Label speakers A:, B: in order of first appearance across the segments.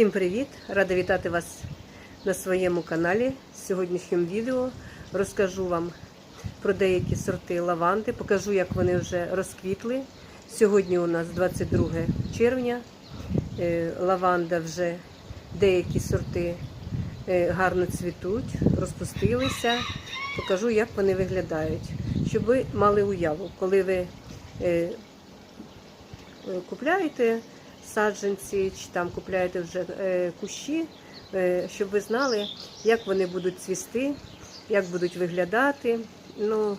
A: Всім привіт! Рада вітати вас на своєму каналі. В сьогоднішньому відео розкажу вам про деякі сорти лаванди, покажу, як вони вже розквітли. Сьогодні у нас 22 червня. Е, Лаванда вже деякі сорти е, гарно цвітуть, розпустилися. Покажу, як вони виглядають, щоб ви мали уяву, коли ви е, купляєте саджанці, чи там купляєте вже е, кущі, е, щоб ви знали, як вони будуть цвісти, як будуть виглядати. Ну,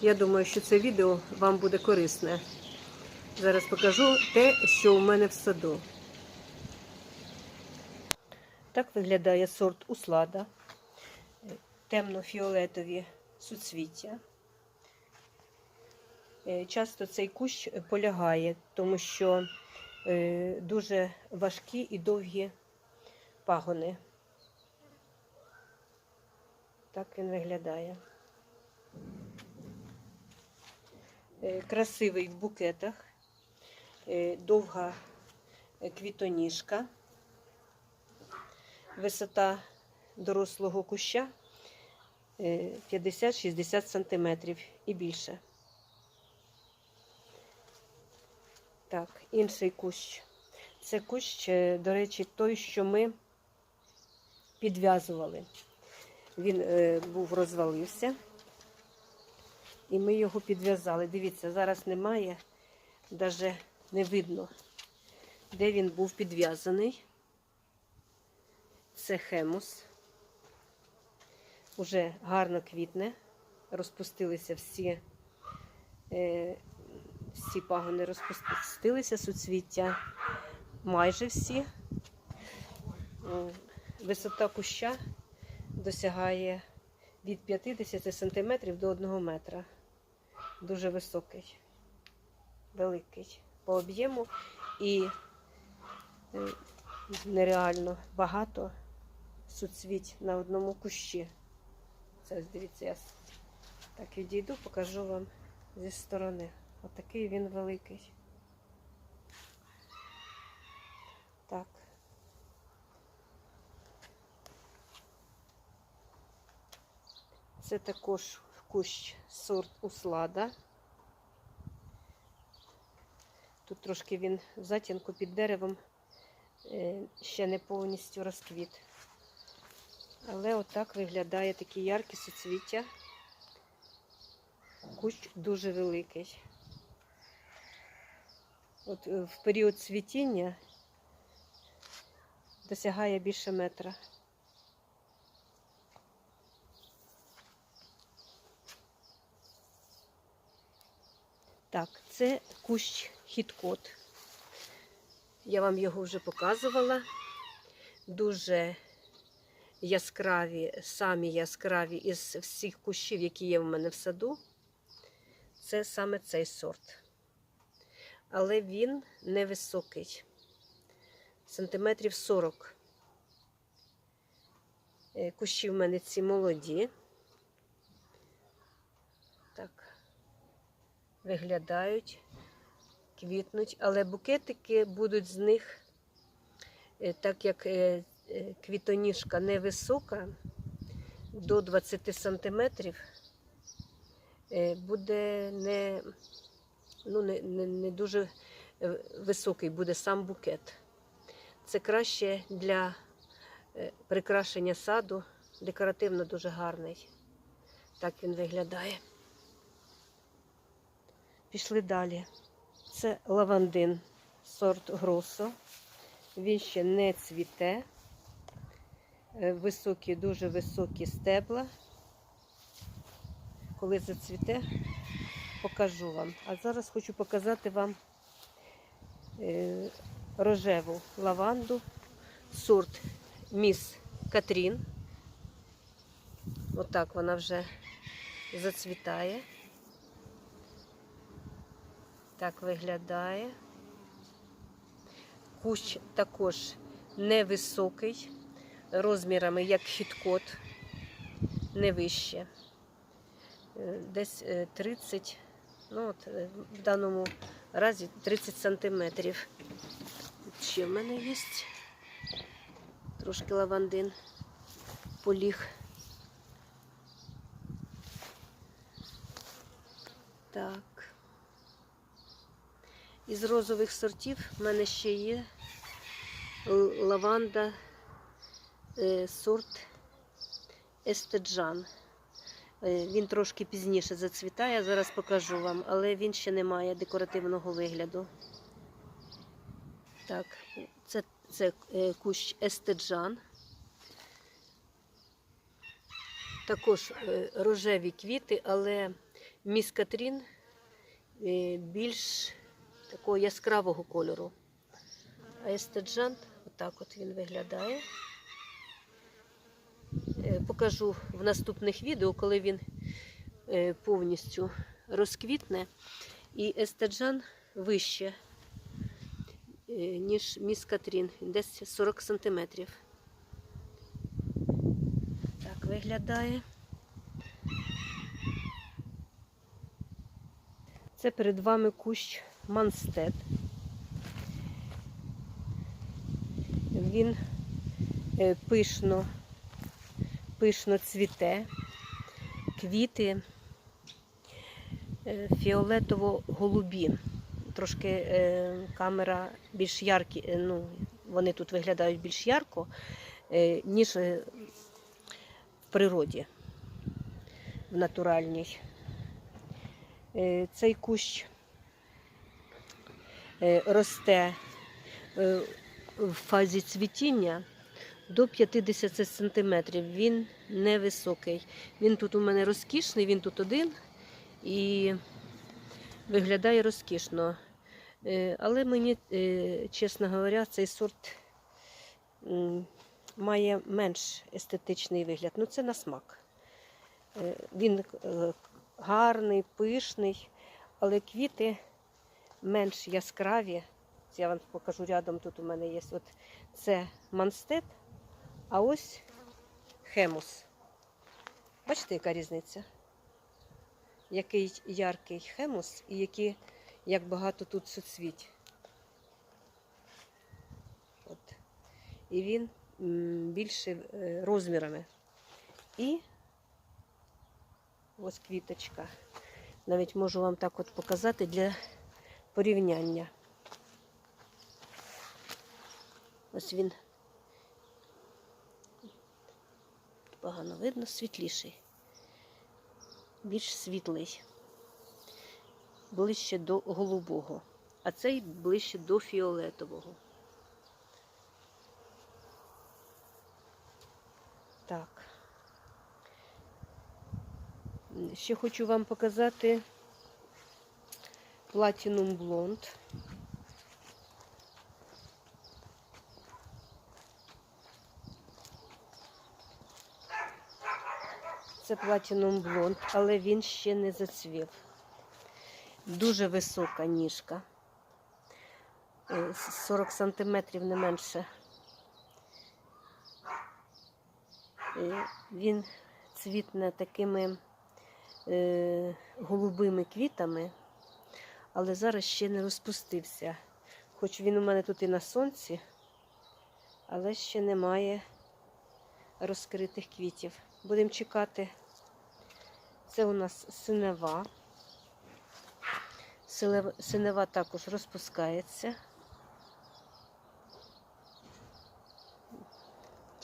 A: я думаю, що це відео вам буде корисне. Зараз покажу те, що у мене в саду. Так виглядає сорт услада, темно-фіолетові суцвіття. Е, Часто цей кущ полягає, тому що дуже важкі і довгі пагони. Так він виглядає. Е, Красивий в букетах, е, довга е, квітоніжка, висота дорослого куща е, 50-60 см і більше. Так, інший кущ. Це кущ, е, до речі, той, що ми підв'язували. Він е, був розвалився, і ми його підв'язали. Дивіться, зараз немає, навіть не видно, де він був підв'язаний. Це хемус. Уже гарно квітне, розпустилися всі. Е, всі пагони розпустилися, суцвіття майже всі. Висота куща досягає від 50 см до 1 метра. Дуже високий, великий по об'єму і е, нереально багато суцвіть на одному кущі. Це дивіться, я так відійду, покажу вам зі сторони. Отакий він великий. Так. Це також кущ сорт услада. Тут трошки він в затінку під деревом е, ще не повністю розквіт. Але отак виглядає такі яркі суцвіття. Кущ дуже великий. От е, в період цвітіння досягає більше метра. Так, це кущ хіткот. Я вам його вже показувала. Дуже яскраві, самі яскраві із всіх кущів, які є в мене в саду. Це саме цей сорт але він невисокий. Сантиметрів 40. Е, Кущі в мене ці молоді. Так, виглядають, квітнуть, але букетики будуть з них, е, так як е, квітоніжка невисока, до 20 сантиметрів, буде не ну, не, не, не дуже е, високий буде сам букет. Це краще для е, прикрашення саду, декоративно дуже гарний. Так він виглядає. Пішли далі. Це лавандин, сорт гросо. Він ще не цвіте. Е, Високі, дуже високі стебла. Коли зацвіте, покажу вам. А зараз хочу показати вам е, рожеву лаванду, сорт Міс Катрін. Отак вона вже зацвітає. Так виглядає. Кущ також невисокий, розмірами як хіткот, не вище. Е, Десь е, 30 Ну, от, е, в даному разі 30 сантиметрів. Ще в мене є Трошки лавандин поліг. Так. Із розових сортів в мене ще є лаванда е, сорт Естеджан. Е, Він трошки пізніше зацвітає, зараз покажу вам, але він ще не має декоративного вигляду. Так, це, це е, кущ Естеджан. Також е, рожеві квіти, але міскатрін більш такого яскравого кольору. А естеджан, отак от він виглядає. Е, Покажу в наступних відео, коли він е, повністю розквітне. І естеджан вище, е, ніж міскатрін, десь 40 сантиметрів. Так виглядає. Це перед вами кущ Манстед. Він пишно, пишно цвіте, квіти е, фіолетово-голубі. Трошки е, камера більш яркі, е, ну, вони тут виглядають більш ярко, ніж в природі, в натуральній. Цей кущ росте в фазі цвітіння до 50 сантиметрів. Він невисокий. Він тут у мене розкішний, він тут один і виглядає розкішно. Е, Але мені, е, чесно говоря, цей сорт має менш естетичний вигляд. Ну, це на смак. Е, Він гарний, пишний, але квіти менш яскраві. Я вам покажу рядом. Тут у мене є. От це манстет, а ось хемус. Бачите, яка різниця? Який яркий хемус і які, як багато тут суцвіть. От. І він більше е, розмірами. І ось квіточка. Навіть можу вам так от показати для порівняння. Ось він погано видно, світліший, більш світлий, ближче до голубого, а цей ближче до фіолетового. Так. Ще хочу вам показати Platinum Blonde. Це Platinum Blonde, але він ще не зацвів. Дуже висока ніжка. Е, 40 сантиметрів не менше. Е, Він цвітне такими е, голубими квітами, але зараз ще не розпустився. Хоч він у мене тут і на сонці, але ще немає розкритих квітів. Будемо чекати. Це у нас синева. Синева також розпускається.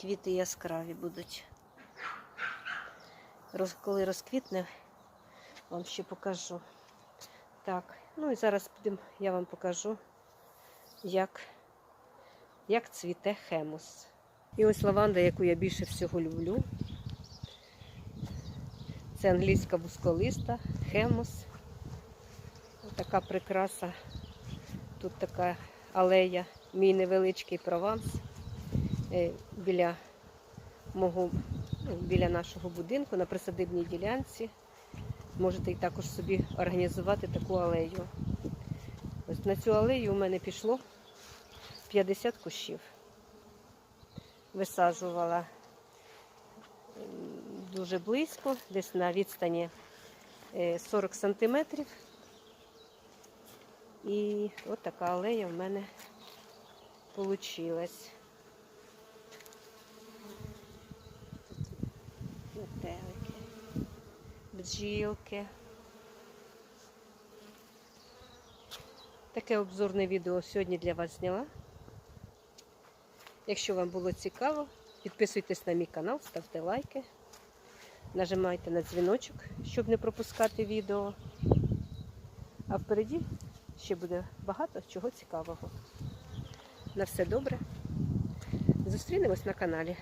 A: Квіти яскраві будуть. Коли розквітне, вам ще покажу. Так, ну і зараз я вам покажу, як, як цвіте хемус. І ось лаванда, яку я більше всього люблю. Це англійська вусколиста, хемус. Така прикраса. Тут така алея, мій невеличкий прованс е, біля мого, ну, біля нашого будинку на присадибній ділянці. Можете також собі організувати таку алею. Ось на цю алею у мене пішло 50 кущів. Висаджувала дуже близько, десь на відстані е, 40 сантиметрів. І от така алея в мене вийшла. Бджілки. Таке обзорне відео сьогодні для вас зняла. Якщо вам було цікаво, підписуйтесь на мій канал, ставте лайки нажимайте на дзвіночок, щоб не пропускати відео. А впереді ще буде багато чого цікавого. На все добре. Зустрінемось на каналі.